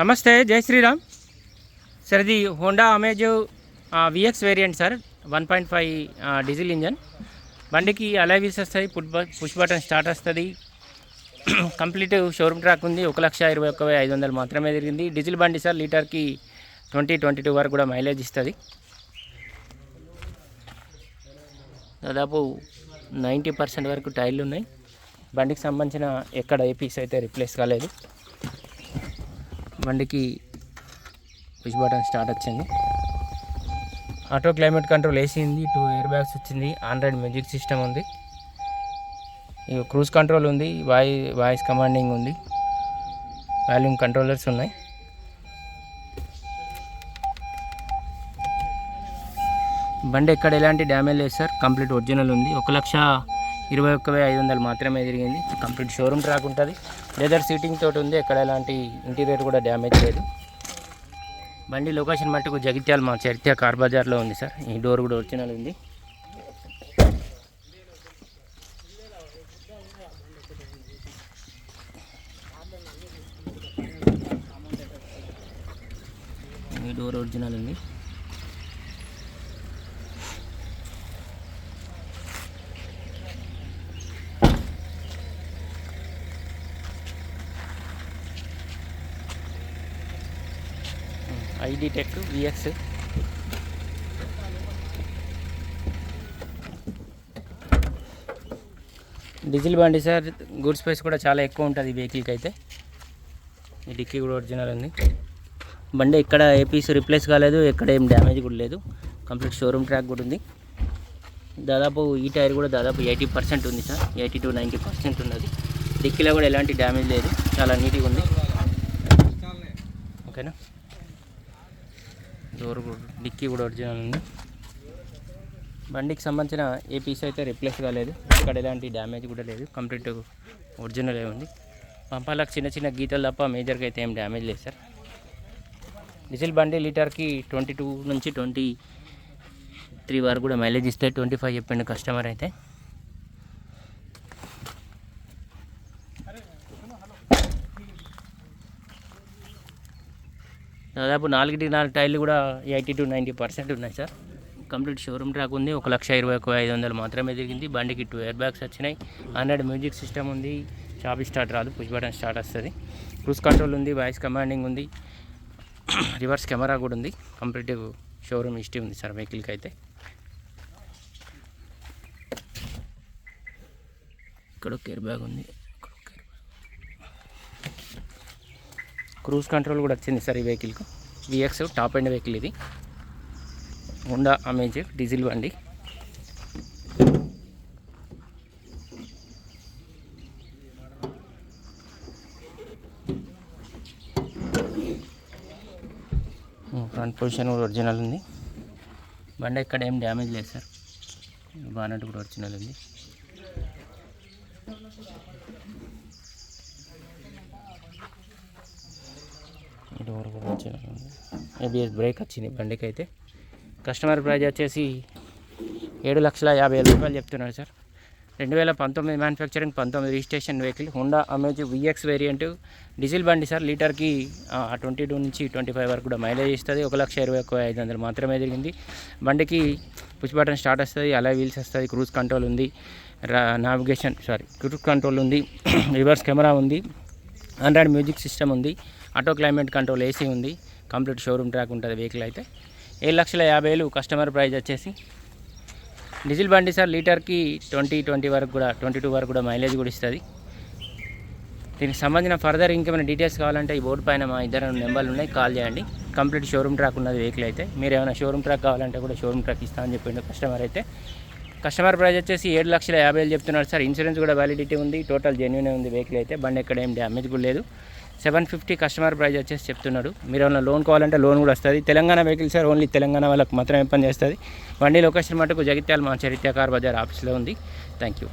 నమస్తే జై శ్రీరామ్. సార్ ఇది Honda Amaze VX variant sir one point five diesel engine. బండికి అలై వీల్స్ వస్తుంది పుట్ పుష్ బటన్ స్టార్ట్ వస్తుంది. కంప్లీట్ షోరూమ్ ట్రాక్ ఉంది ఒక లక్ష ఇరవై ఒక్క ఐదు వందలు మాత్రమే తిరిగింది. డీజిల్ బండి సార్ లీటర్కి ట్వంటీ ట్వంటీ టూ వరకు కూడా మైలేజ్ ఇస్తుంది. దాదాపు నైంటీ పర్సెంట్ వరకు టైర్లు ఉన్నాయి. బండికి సంబంధించిన ఎక్కడ ఏ పీస్ అయితే రిప్లేస్ కాలేదు. బండికి పుష్ బటన్ స్టార్ట్ వచ్చింది. ఆటో క్లైమేట్ కంట్రోల్ వేసింది టూ ఎయిర్ బ్యాగ్స్ వచ్చింది ఆండ్రాయిడ్ మ్యూజిక్ సిస్టమ్ ఉంది. ఇక క్రూజ్ కంట్రోల్ ఉంది వాయి వాయిస్ కమాండింగ్ ఉంది. వాల్యూమ్ కంట్రోలర్స్ ఉన్నాయి. బండి ఎక్కడ ఎలాంటి డ్యామేజ్ లేదు సార్ కంప్లీట్ ఒరిజినల్ ఉంది. ఒక లక్ష ఇరవై ఒక్క వెయ్యి ఐదు వందలు మాత్రమే తిరిగింది. కంప్లీట్ షోరూమ్ ట్రాక్ ఉంటుంది. లెదర్ సీటింగ్ తోటి ఉంది. ఎక్కడ ఎలాంటి ఇంటీరియర్ కూడా డ్యామేజ్ లేదు. బండి లొకేషన్ మట్టుకు జగిత్యాల మా చరిత్ర కార్ బజార్లో ఉంది సార్. ఈ డోర్ కూడా ఒరిజినల్ ఉంది. ఈ డోర్ ఒరిజినల్ ఉంది. ID tech VX. డీజిల్ బండి సార్ గుడ్ స్పేస్ కూడా చాలా ఎక్కువ ఉంటుంది ఈ వెహికల్కి అయితే ఈ డిక్కీ కూడా ఒరిజినల్ ఉంది. బండి ఎక్కడ ఏ పీస్ రిప్లేస్ కాలేదు ఎక్కడ ఏం డ్యామేజ్ కూడా లేదు. కంప్లీట్ షోరూమ్ ట్రాక్ కూడా ఉంది. దాదాపు ఈ టైర్ కూడా దాదాపు ఎయిటీ పర్సెంట్ ఉంది sir. Eighty to ninety percent ఉన్నది. డిక్కీలో కూడా ఎలాంటి డ్యామేజ్ లేదు. చాలా నీట్గా ఉంది. ఓకేనా? డోర్ డిక్కీ కూడా ఒరిజినల్ ఉంది. బండికి సంబంధించిన ఏ పీస్ అయితే రిప్లేస్ కాలేదు ఇక్కడ ఎలాంటి డ్యామేజ్ కూడా లేదు. కంప్లీట్ ఒరిజినల్ ఉంది. పంపాలకు చిన్న చిన్న గీతలు తప్ప మేజర్గా అయితే ఏం డ్యామేజ్ లేదు సార్ డీజిల్ బండి లీటర్కి ట్వంటీ టూ నుంచి ట్వంటీ త్రీ వరకు కూడా మైలేజ్ ఇస్తే ట్వంటీ ఫైవ్ చెప్పిండు కస్టమర్ అయితే దాదాపు నాలుగుటి నాలుగు టైర్లు కూడా ఎయిటీ టు నైంటీ పర్సెంట్ ఉన్నాయి సార్. కంప్లీట్ షోరూమ్ ట్రాక్ ఉంది. ఒక లక్ష ఇరవై ఒక ఐదు వందలు మాత్రమే తిరిగింది బండికి టూ ఎయిర్ బ్యాగ్స్ వచ్చినాయి. హండ్రెడ్ మ్యూజిక్ సిస్టమ్ ఉంది. చాబీ స్టార్ట్ రాదు. పుష్ బటన్ స్టార్ట్ వస్తుంది. క్రూజ్ కంట్రోల్ ఉంది. వాయిస్ కమాండింగ్ ఉంది. రివర్స్ కెమెరా కూడా ఉంది. కంప్లీట్ షోరూమ్ హిస్టరీ ఉంది సార్ వెహికల్కి అయితే ఇక్కడ ఒక ఎయిర్ బ్యాగ్ ఉంది ఇక్కడ ఒక ఎయిర్ బ్యాగ్. క్రూజ్ కంట్రోల్ కూడా వచ్చింది సార్ ఈ వెహికల్కి. విఎక్స్ టాప్ ఎండ్ వెహికల్ ఇది. హోండా అమేజ్ డీజిల్ బండి. Hmm, ఫ్రంట్ పొజిషన్ కూడా ఒరిజినల్ ఉంది. బండి ఎక్కడ ఏం డ్యామేజ్ లేదు సార్. బానట్ కూడా ఒరిజినల్ ఉంది ఈ డోర్ కూడా ఒరిజినల్ ఉంది ఏబిఎస్ బ్రేక్ వచ్చింది బండికి అయితే కస్టమర్ ప్రైజ్ వచ్చేసి ఏడు లక్షల యాభై వేల రూపాయలు చెప్తున్నారు సార్. రెండు వేల పంతొమ్మిది మ్యానుఫ్యాక్చరింగ్ పంతొమ్మిది registration vehicle Honda Amaze VX variant diesel బండి సార్. లీటర్కి ట్వంటీ టూ నుంచి ట్వంటీ ఫైవ్ వరకు కూడా మైలేజ్ ఇస్తుంది. ఒక లక్ష ఇరవై ఒక్క ఐదు వందలు మాత్రమే తిరిగింది బండికి పుష్ బటన్ స్టార్ట్ వస్తుంది అలా వీల్స్ వస్తుంది క్రూజ్ కంట్రోల్ ఉంది నావిగేషన్ సారీ క్రూజ్ కంట్రోల్ ఉంది రివర్స్ కెమెరా ఉంది ఆండ్రాయిడ్ మ్యూజిక్ సిస్టమ్ ఉంది. ఆటో క్లైమేట్ కంట్రోల్ ఏసీ ఉంది. కంప్లీట్ షోరూమ్ ట్రాక్ ఉంటుంది వెహికల్ అయితే. ఏడు లక్షల యాభై వేలు కస్టమర్ ప్రైజ్ వచ్చేసి. డీజిల్ బండి సార్ లీటర్కి ట్వంటీ ట్వంటీ వరకు కూడా ట్వంటీ టూ వరకు కూడా మైలేజ్ కూడా ఇస్తుంది. దీనికి సంబంధించిన ఫర్దర్ ఇంకేమైనా డీటెయిల్స్ కావాలంటే ఈ బోర్డు పైన మా ఇద్దరు నెంబర్లు ఉన్నాయి. కాల్ చేయండి. కంప్లీట్ షోరూమ్ ట్రాక్ ఉన్నది వెహికల్ అయితే. మీరు ఏమైనా షోరూమ్ ట్రాక్ కావాలంటే కూడా షోరూమ్ ట్రాక్ ఇస్తామని చెప్పిండు కస్టమర్ అయితే. కస్టమర్ ప్రైస్ వచ్చేసి ఏడు లక్షల యాభై వేలు చెప్తున్నారు సార్. ఇన్సూరెన్స్ కూడా వ్యాలిడిటీ ఉంది. టోటల్ జెన్యున్ ఉంది వెహికల్ అయితే. బండి ఎక్కడ ఏం డ్యామేజ్ కూడా లేదు. సెవెన్ ఫిఫ్టీ కస్టమర్ ప్రైస్ వచ్చేసి చెప్తున్నాడు మీరు ఏమైనా లోన్ కావాలంటే లోన్ కూడా వస్తుంది. Telangana vehicle sir only Telangana వాళ్ళకి మాత్రమే పని చేస్తుంది బండి లొకేషన్ మటుకు జగిత్యాల మా చరిత్ర కార్ బజార్ ఆఫీస్లో ఉంది. Thank you